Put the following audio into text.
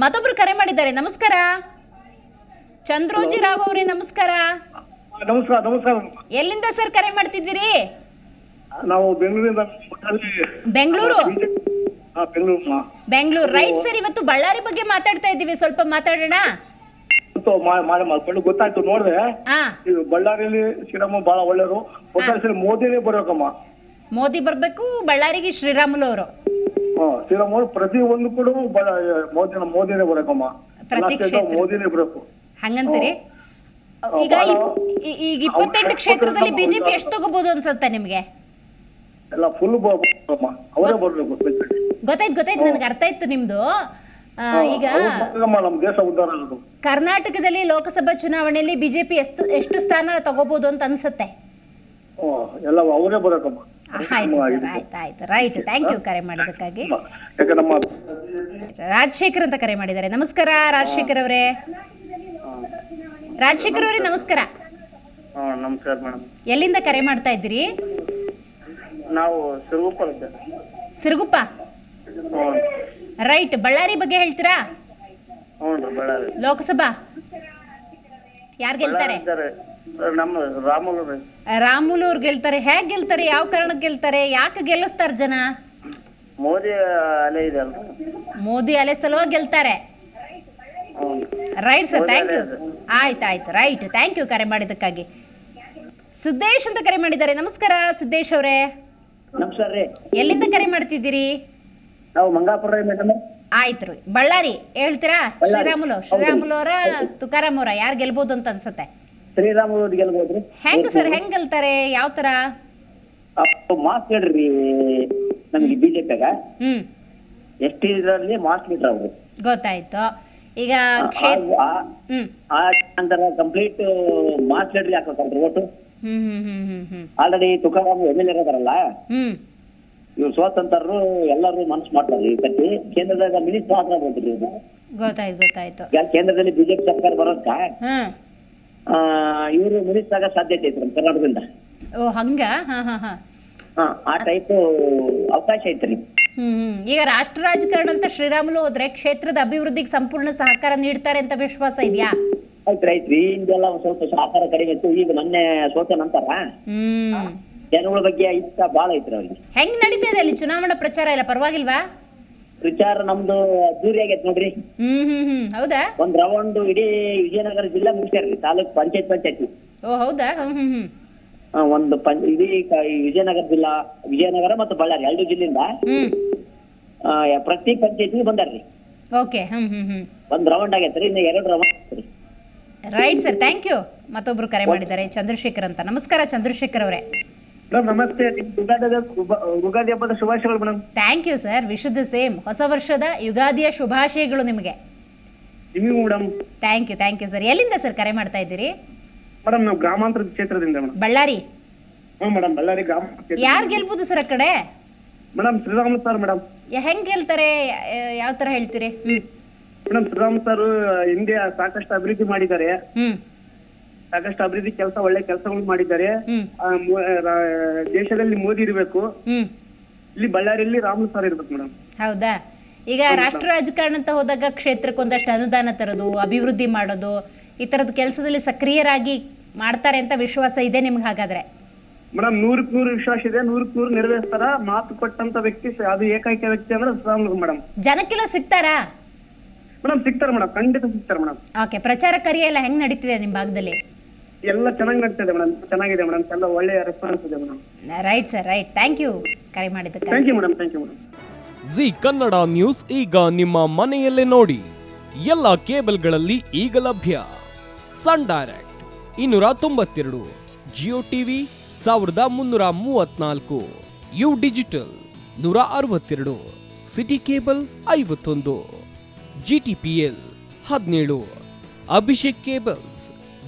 ಮತ್ತೊಬ್ರು ಕರೆ ಮಾಡಿದ್ದಾರೆ. ನಮಸ್ಕಾರ. ಚಂದ್ರೋಜಿ ರಾವ್ ಅವ್ರಿ ನಮಸ್ಕಾರ. ನಮಸ್ಕಾರ ನಮಸ್ಕಾರ. ಎಲ್ಲಿಂದ ಸರ್ ಕರೆ ಮಾಡ್ತಿದ್ದೀರಿ? ನಾವು ಬೆಂಗಳೂರಿಂದ ಬೆಂಗಳೂರು? ಬೆಂಗಳೂರು. ಬೆಂಗಳೂರು ರೈಟ್ ಸರ್ ಇವತ್ತು ಬಳ್ಳಾರಿ ಬಗ್ಗೆ ಮಾತಾಡ್ತಾ ಇದ್ದೀವಿ. ಸ್ವಲ್ಪ ಮಾತಾಡೋಣ. ಮಾಡ್ಕೊಂಡು ಗೊತ್ತಾಯ್ತು ನೋಡಿದೆ. ಇದು ಬಳ್ಳಾರಿಯಲ್ಲಿ ಶ್ರೀರಾಮ ಬಹಳ ಒಳ್ಳೆಯವರು. ಮೋದಿನೇ ಬರ್ಬೇಕಮ್ಮ. ಮೋದಿ ಬರ್ಬೇಕು ಬಳ್ಳಾರಿಗೆ ಶ್ರೀರಾಮುಲು ಅವರು. ಹಾ ಶ್ರೀರಾಮ್ ಪ್ರತಿ ಒಂದು ಕೂಡ ಮೋದಿ ಮೋದಿನ ಮೋದಿನೇ ಬರಕಮ್ಮ. ಪ್ರತಿ ಕ್ಷೇತ್ರ. ಮೋದಿನೇ ಬರಬೇಕು. ಹಂಗಂತೀರಿ? ಈಗ ಈ- ಈಗ ಇಪ್ಪತ್ತೆಂಟು ಕ್ಷೇತ್ರದಲ್ಲಿ ಬಿಜೆಪಿ ಎಷ್ಟು ತಗೋಬಹುದು ಅನ್ಸುತ್ತೆ ನಿಮ್ಗೆ? ಎಲ್ಲ ಫುಲ್ ಅವರೇ ಬರ್ಬೇಕು ಗೊತ್ತಾಯ್ತು ಗೊತ್ತಾಯ್ತು ನನಗೆ ಅರ್ಥ ಇತ್ತು ನಿಮ್ದು. ಈಗ ಕರ್ನಾಟಕದಲ್ಲಿ ಲೋಕಸಭಾ ಚುನಾವಣೆಯಲ್ಲಿ ಬಿಜೆಪಿ ಎಷ್ಟು ಎಷ್ಟು ಸ್ಥಾನ ತಗೋಬಹುದು ಅಂತ ಅನ್ಸುತ್ತೆ? ಎಲ್ಲ ಅವರೇ ಬರ್ಬೇಕಮ್ಮ ಆಯ್ತು ಸರ್ ಆಯ್ತು ಆಯ್ತು ರೈಟ್. ಥ್ಯಾಂಕ್ ಯು ಕರೆ ಮಾಡಿದ್ದಕ್ಕಾಗಿ. ಯಾಕೆ ನಮ್ಮ ರಾಜಶೇಖರ್ ಅಂತ ಕರೆ ಮಾಡಿದ್ದಾರೆ. ನಮಸ್ಕಾರ ರಾಜಶೇಖರ್ ಅವರೇ. ರಾಜಶೇಖರ್ ಅವರೇ ನಮಸ್ಕಾರ. ಹಾ ನಮಸ್ಕಾರ ಮೇಡಮ್. ಎಲ್ಲಿಂದ ಕರೆ ಮಾಡ್ತಾ ಇದ್ದೀರಿ? ನಾವು ಸಿರುಗುಪ್ಪಲಿದ್ದೆ ಸಿರುಗುಪ್ಪ? ಹ್ಞೂ ರೈಟ್. ಬಳ್ಳಾರಿ ಬಗ್ಗೆ ಹೇಳ್ತೀರಾ? ಹ್ಞೂ ರೀ ಬಳ್ಳಾರಿ. ಲೋಕಸಭಾ? ಯಾರು ಗೆಲ್ತಾರೆ? ನಮ್ಮ ರಾಮುಲು ರಾಮುಲು ಅವ್ರು ಗೆಲ್ತಾರೆ. ಹೇಗೆ ಗೆಲ್ತಾರೆ? ಯಾವ ಕಾರಣಕ್ಕೆ ಗೆಲ್ತಾರೆ? ಯಾಕೆ ಗೆಲ್ಲಿಸ್ತಾರೆ ಜನ? ಮೋದಿ ಅಲೆ ಇದೆ ಅಲ್ವಾ? ಮೋದಿ ಅಲೆ ಸಲುವಾಗಿ ಗೆಲ್ತಾರೆ. ರೈಟ್ ಸರ್ ಥ್ಯಾಂಕ್ ಯು ಆಯ್ತು ಆಯ್ತು. ರೈಟ್ ಥ್ಯಾಂಕ್ ಯು ಕರೆ ಮಾಡಿದ್ದಕ್ಕಾಗಿ. ಸಿದ್ದೇಶ್ ಅಂತ ಕರೆ ಮಾಡಿದ್ದಾರೆ. ನಮಸ್ಕಾರ ಸಿದ್ದೇಶ್ ಅವರೇ. ನಮಸ್ಕಾರ ರೀ. ಎಲ್ಲಿಂದ ಕರೆ ಮಾಡ್ತಿದ್ದೀರಿ? ನಾವು ಮಂಗಾಪುರ ರೀ ಮೇಡಮ್. ಆಯ್ತು ರೀ. ಬಳ್ಳಾರಿ ಹೇಳ್ತೀರಾ? ಶ್ರೀರಾಮುಲು. ಶ್ರೀರಾಮುಲು ಅವರ ತುಕಾರಾಮ್ ಅವರ ಯಾರು ಗೆಲ್ಬೋದು ಅಂತ ಅನ್ಸುತ್ತೆ? ಶ್ರೀರಾಮುಲು ಗೆಲ್ಬಹುದು ಹೆಂಗ್ ಸರ್ ಹೆಂಗ್ ಗೆಲ್ತಾರೆ? ಯಾವ ತರ? ಮಾಸ್ ಲೀಡರ್ ನಮಗೆ ಬಿ ಜೆ ಹ್ಮ್. ಎಷ್ಟು ಇದರಲ್ಲಿ ಮಾಸ್ ಲೀಡರ್ ಅವರು. ಗೊತ್ತಾಯ್ತು. ಈಗ ನಂತರ complete mass leader ಹಾಕೋತಾರ್ರಿ vote already Tukaram M L A ಇರೋದಾರಲ್ಲ ಹ್ಮ್. ಇವ್ರು ಸ್ವಾತಂತ್ರ್ಯರು ಎಲ್ಲರೂ ಮನಸ್ಸು ಮಾಡ್ತಾರೆ. ಈ ಕಟ್ಟಿ ಕೇಂದ್ರದಾಗ ಮಿನಿಸ್ಟರ್ ಆದ್ರ ಬಂದ್ರಿ ಇವ್ರು. ಗೊತ್ತಾಯ್ತು ಗೊತ್ತಾಯ್ತು. ಕೇಂದ್ರದಲ್ಲಿ ಬಿಜೆಪಿ ಸರ್ಕಾರ ಬರೋದ್ಕ? ಆ ಇವರು ಮಿನಿಸ್ಟರ್ ಆಗೋ ಸಾಧ್ಯತೆ ಐತ್ರಿ ಕರ್ನಾಟಕದಿಂದ. ಓ ಹಂಗ? ಹಾ ಹಾ ಹಾ. ಹಾ, ಆ ಟೈಪ್ ಅವಕಾಶ ಐತ್ರಿ. ಹ್ಮ್ ಹ್ಮ್. ಈಗ ರಾಷ್ಟ್ರ ರಾಜಕಾರಣ ಅಂತ ಶ್ರೀರಾಮುಲು ಹೋದ್ರೆ ಕ್ಷೇತ್ರದ ಅಭಿವೃದ್ಧಿಗೆ ಸಂಪೂರ್ಣ ಸಹಕಾರ ನೀಡ್ತಾರೆ ಅಂತ ವಿಶ್ವಾಸ ಇದೆಯಾ? ಐತ್ರಿ ಐತ್ರಿ ಹಿಂದೆಲ್ಲ ಒಂದ್ ಸ್ವಲ್ಪ ಸಹಕಾರ ಕಡಿಮೆ ಇತ್ತು. ಈಗ ಮೊನ್ನೆ ಸೋತ ನಂತರ ಹ್ಮ್. ಜನಗಳ ಬಗ್ಗೆ ಇಷ್ಟ ಬಹಳ ಐತ್ರಿ ಅವ್ರಿಗೆ. ಹೆಂಗ್ ನಡೀತಾ ಇದೆ ಅಲ್ಲಿ ಚುನಾವಣಾ ಪ್ರಚಾರ ಇಲ್ಲ ಪರವಾಗಿಲ್ವಾ? ವಿಚಾರ ನಮ್ದು ಅದ್ದೂರಿ ಆಗೈತೆ ನೋಡ್ರಿ. ಹ್ಮ್ ಹ್ಮ್ ಹ್ಮ್. ಹೌದಾ? ಒಂದ್ ರೌಂಡ್ ಇಡೀ ವಿಜಯನಗರ ಜಿಲ್ಲಾ ಮುಗಿಸ್ಯಾರ್ರಿ ತಾಲೂಕ್ ಪಂಚಾಯತ್ ಪಂಚಾಯತಿ. ಓ ಹೌದಾ? ಹ್ಮ್ ಹ್ಮ್ ಹ್ಮ್. ಒಂದು ಪಂ ಇಡೀ ಕ- ಈ ವಿಜಯನಗರ ಜಿಲ್ಲಾ ವಿಜಯನಗರ ಮತ್ತು ಬಳ್ಳಾರಿ ಎರಡು ಜಿಲ್ಲೆಯಿಂದ ಹ್ಮ್. ಆ, ಪ್ರತಿ ಪಂಚಾಯತಿಗೆ ಬಂದಾರ್ರಿ. ಓಕೆ ಹ್ಮ್ ಹ್ಮ್ ಹ್ಮ್. ಒಂದ್ ರೌಂಡ್ ಆಗೈತ್ರಿ ಇನ್ನು ಎರಡು round right sir thank you. ಮತ್ತೊಬ್ರು ಕರೆ ಮಾಡಿದ್ದಾರೆ ಚಂದ್ರಶೇಖರ್ ಅಂತ. ನಮಸ್ಕಾರ ಚಂದ್ರಶೇಖರ್ ಅವರೇ. ಮೇಡಮ್ ನಮಸ್ತೆ. ಯುಗಾದಿ ಯುಗಾದಿ ಹಬ್ಬದ ಶುಭಾಶಯಗಳು ಮೇಡಮ್ ಥ್ಯಾಂಕ್ ಯು ಸರ್. ವಿಶುದ್ಧ ಸೇಮ್. ಹೊಸ ವರ್ಷದ ಯುಗಾದಿಯ ಶುಭಾಶಯಗಳು ನಿಮಗೆ. ನಿಮಗೂ madam thank you thank you sir. ಎಲ್ಲಿಂದ ಸರ್ ಕರೆ ಮಾಡ್ತಾ ಇದ್ದೀರಿ? ಮೇಡಮ್ ನಾವು ಗ್ರಾಮಾಂತರ ಕ್ಷೇತ್ರದಿಂದ ಮೇಡಮ್ ಬಳ್ಳಾರಿ. ಹ್ಞೂ ಮೇಡಮ್ ಬಳ್ಳಾರಿ ಗ್ರಾಮ ಕ್ಷೇತ್ರ ಯಾರು ಗೆಲ್ಬೋದು ಸರ್ ಆ ಕಡೆ? ಮೇಡಮ್ ಶ್ರೀರಾಮ್ ಸರ್ ಮೇಡಮ್ ಯ- ಹೆಂಗ್ ಗೆಲ್ತಾರೆ? ಯಾವ ತರ ಹೇಳ್ತೀರಿ? ಮೇಡಮ್ ಶ್ರೀರಾಮ್ ಸರ್ ಹಿಂದೆ ಸಾಕಷ್ಟು ಅಭಿವೃದ್ಧಿ ಮಾಡಿದ್ದಾರೆ. ಹ್ಮ್. ಸಾಕಷ್ಟು ಅಭಿವೃದ್ಧಿ ಕೆಲಸ ಒಳ್ಳೆ ಕೆಲಸಗಳು ಮಾಡಿದ್ದಾರೆ. ಆ, ಮೋ- ರಾ- ದೇಶದಲ್ಲಿ ಮೋದಿ ಇರಬೇಕು. ಹ್ಮ್. ಇಲ್ಲಿ ಬಳ್ಳಾರಿಯಲ್ಲಿ ರಾಮು ಸರ್ ಇರ್ಬೇಕು ಮೇಡಮ್. ಹೌದಾ? ಈಗ ರಾಷ್ಟ್ರ ರಾಜಕಾರಣ ಅಂತ ಹೋದಾಗ ಕ್ಷೇತ್ರಕ್ಕೆ ಒಂದಷ್ಟು ಅನುದಾನ ತರೋದು ಅಭಿವೃದ್ಧಿ ಮಾಡೋದು ಈ ಥರದ ಕೆಲಸದಲ್ಲಿ ಸಕ್ರಿಯರಾಗಿ ಮಾಡ್ತಾರೆ ಅಂತ ವಿಶ್ವಾಸ ಇದೆ ನಿಮ್ಗೆ ಹಾಗಾದ್ರೆ? ಮೇಡಮ್ ನೂರಕ್ಕೆ ನೂರು ವಿಶ್ವಾಸ ಇದೆ ನೂರಕ್ಕೆ ನೂರು ನೆರವೇರಿಸ್ತಾರ? ಮಾತು ಕೊಟ್ಟಂತ ವ್ಯಕ್ತಿ ಸ- ಅದು ಏಕೈಕ ವ್ಯಕ್ತಿ ಅಂದ್ರೆ ಮೇಡಮ್. ಜನಕ್ಕೆಲ್ಲ ಸಿಗ್ತಾರಾ? ಮೇಡಮ್ ಸಿಗ್ತಾರ ಮೇಡಮ್ ಖಂಡಿತ ಸಿಗ್ತಾರ ಮೇಡಮ್. ಓಕೆ ಪ್ರಚಾರ ಕಾರ್ಯ ಎಲ್ಲ ಹೆಂಗ್ ನಡೀತಿದೆ ನಿಮ್ಮ ಭಾಗದಲ್ಲಿ? ಎಲ್ಲ ಚೆನ್ನಾಗಿ ನಡ್ತಿದೆ ಮೇಡಮ್. ಚೆನ್ನಾಗಿದೆ ಮೇಡಮ್. ಎಲ್ಲ ಒಳ್ಳೆಯ ರೆಸ್ಪಾನ್ಸ್ ಇದೆ madam. Right sir right thank you ಕರೆ ಮಾಡಿದ್ದಕ್ಕೆ thank you madam thank you madam Zee Kannada news ಈಗ ನಿಮ್ಮ ಮನೆಯಲ್ಲೇ ನೋಡಿ. ಎಲ್ಲ ಕೇಬಲ್ಗಳಲ್ಲಿ ಈಗ ಲಭ್ಯ. ಸನ್ ಡೈರೆಕ್ಟ್ ಇನ್ನೂರ ತೊಂಬತ್ತೆರಡು ಜಿಯೋ ಟಿವಿ ಸಾವಿರದ ಮುನ್ನೂರ ಮೂವತ್ನಾಲ್ಕು ಯು ಡಿಜಿಟಲ್ ನೂರ ಅರವತ್ತೆರಡು ಸಿಟಿ ಕೇಬಲ್ ಐವತ್ತೊಂದು ಜಿ ಟಿ ಪಿ ಎಲ್ ಹದಿನೇಳು ಅಭಿಷೇಕ್ ಕೇಬಲ್ಸ್